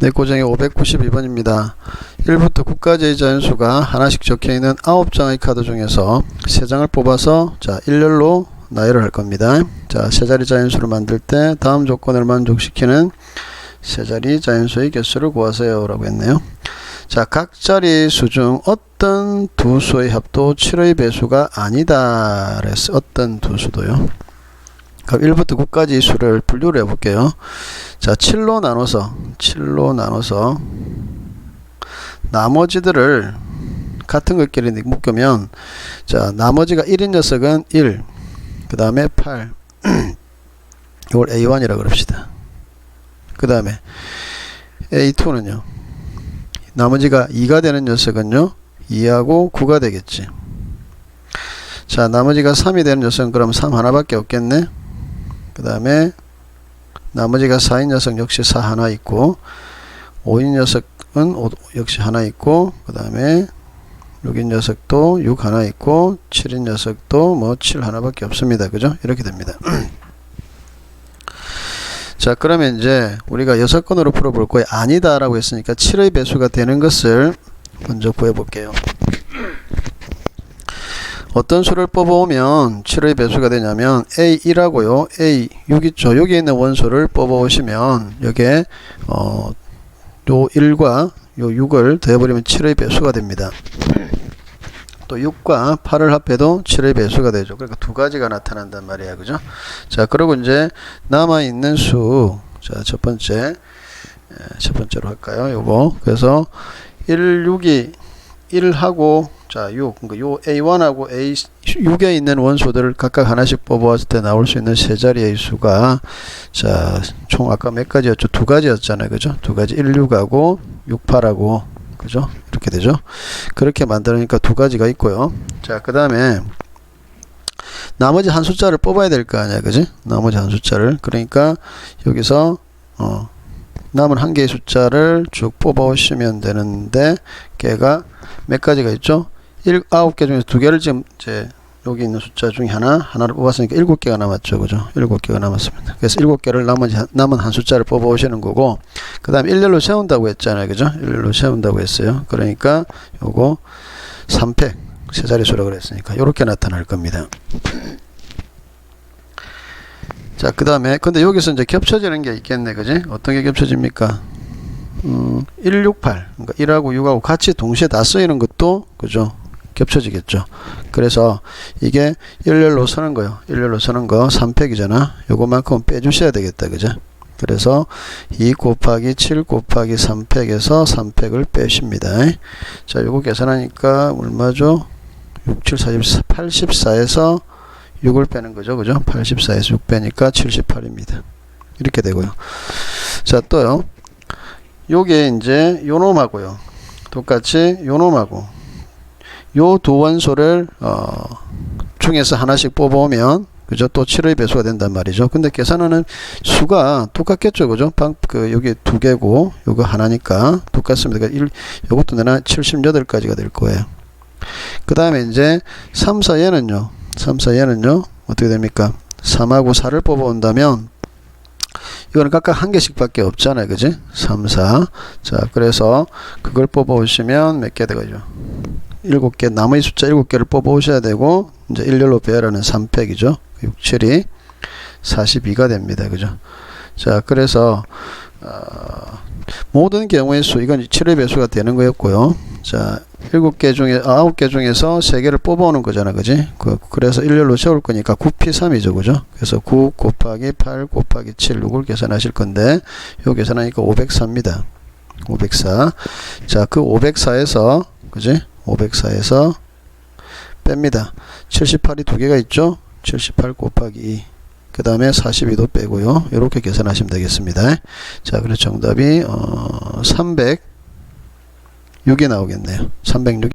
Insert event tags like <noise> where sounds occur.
네, 고정이 592번입니다. 1부터 9까지의 자연수가 하나씩 적혀있는 9장의 카드 중에서 3장을 뽑아서 자 일렬로 나열을 할 겁니다. 자, 세 자리 자연수를 만들 때 다음 조건을 만족시키는 세 자리 자연수의 개수를 구하세요 라고 했네요. 자, 각 자리 수 중 어떤 두 수의 합도 7의 배수가 아니다. 그래서 어떤 두 수도요. 그럼 1부터 9까지 수를 분류를 해볼게요. 자, 7로 나눠서, 7로 나눠서, 나머지들을 같은 것끼리 묶으면, 자, 나머지가 1인 녀석은 1, 그 다음에 8, 이걸 A1이라고 그럽시다. 그 다음에 A2는요, 나머지가 2가 되는 녀석은요, 2하고 9가 되겠지. 자, 나머지가 3이 되는 녀석은 그럼 3 하나밖에 없겠네. 그 다음에 나머지가 4인 녀석 역시 4 하나 있고 5인 녀석은 오- 역시 하나 있고 그 다음에 6인 녀석도 6 하나 있고 7인 녀석도 뭐 7 하나밖에 없습니다. 그죠? 이렇게 됩니다. <clears throat> 자 그러면 이제 우리가 여섯 건으로 풀어볼 거예요. 아니다 라고 했으니까 7의 배수가 되는 것을 먼저 구해볼게요. 어떤 수를 뽑아오면 7의 배수가 되냐면 A1하고요. A6 있죠. 여기 있는 원소를 뽑아오시면 여기에 어, 요 1과 요 6을 더해버리면 7의 배수가 됩니다. 또 6과 8을 합해도 7의 배수가 되죠. 그러니까 두 가지가 나타난단 말이야. 그죠? 자, 그리고 이제 남아있는 수. 자, 첫 번째. 에, 첫 번째로 할까요? 요거. 그래서 1, 6이 1하고 자, 6. 그러니까 요 A1하고 A6에 있는 원소들을 각각 하나씩 뽑아왔을 때 나올 수 있는 세 자리의 수가 자, 총 아까 몇 가지였죠? 두 가지였잖아요. 그죠? 두 가지 1, 6하고 6, 8하고 그죠? 이렇게 되죠? 그렇게 만들으니까 두 가지가 있고요. 자, 그다음에 나머지 한 숫자를 뽑아야 될 거 아니야. 그지? 나머지 한 숫자를. 그러니까 여기서 어 남은 한 개의 숫자를 쭉 뽑아 오시면 되는데 걔가 몇 가지가 있죠? 일, 아홉 개 중에서 두 개를 지금 이제 여기 있는 숫자 중에 하나 하나를 뽑았으니까 일곱 개가 남았죠, 그죠? 일곱 개가 남았습니다. 그래서 일곱 개를 나머지 한- 남은 한 숫자를 뽑아 오시는 거고, 그 다음에 일렬로 세운다고 했잖아요, 그죠? 일렬로 세운다고 했어요. 그러니까 요거 3팩 세 자릿수라고 그랬으니까 요렇게 나타날 겁니다. <clears throat> 자, 그 다음에 근데 여기서 이제 겹쳐지는 게 있겠네, 그지? 어떤 게 겹쳐집니까? 음, 168. 그러니까 1하고 6하고 같이 동시에 다 쓰이는 것도 그죠? 겹쳐지겠죠. 그래서 이게 일렬로 서는 거요. 일렬로 서는 거 3팩이잖아. 요거만큼 빼주셔야 되겠다. 그죠? 그래서 2 곱하기 7 곱하기 3팩에서 3팩을 빼십니다. 자, 요거 계산하니까 얼마죠? 6, 7, 44, 84에서 6을 빼는 거죠. 그죠? 84에서 6 빼니까 78입니다. 이렇게 되고요. 자, 또요. 요게 이제 요 놈하고요. 똑같이 요 놈하고 요 두 원소를 어 중에서 하나씩 뽑아오면 그죠? 또 7의 배수가 된단 말이죠. 근데 계산하는 수가 똑같겠죠. 그죠? 방, 그 여기 두 개고 요거 하나니까 똑같습니다. 그러니까 1 요것도 내나 78가지가 될 거예요. 그 다음에 이제 3, 4 얘는요. 3, 4 얘는요. 어떻게 됩니까? 3하고 4를 뽑아온다면 이거는 각각 한 개씩밖에 없잖아요. 그지? 3, 4. 자, 그래서 그걸 뽑아 오시면 몇 개 되죠? 7개, 나머지 숫자 7개를 뽑아 오셔야 되고, 이제 일렬로 배열하는 3팩이죠. 6, 7이 42가 됩니다. 그죠? 자, 그래서, 어, 모든 경우의 수, 이건 7의 배수가 되는 거였고요. 자, 7개 중에, 9개 중에서 3개를 뽑아오는 거잖아. 그지? 그, 그래서 일렬로 세울 거니까 9P3이죠. 그죠? 그래서 9 곱하기 8 곱하기 7, 이걸 계산하실 건데, 요 계산하니까 504입니다. 504. 자, 그 504에서, 그지? 504에서 뺍니다. 78이 두 개가 있죠? 78 곱하기 2. 그 다음에 42도 빼고요. 이렇게 계산하시면 되겠습니다. 자, 그래서 정답이, 어, 306이 나오겠네요. 306이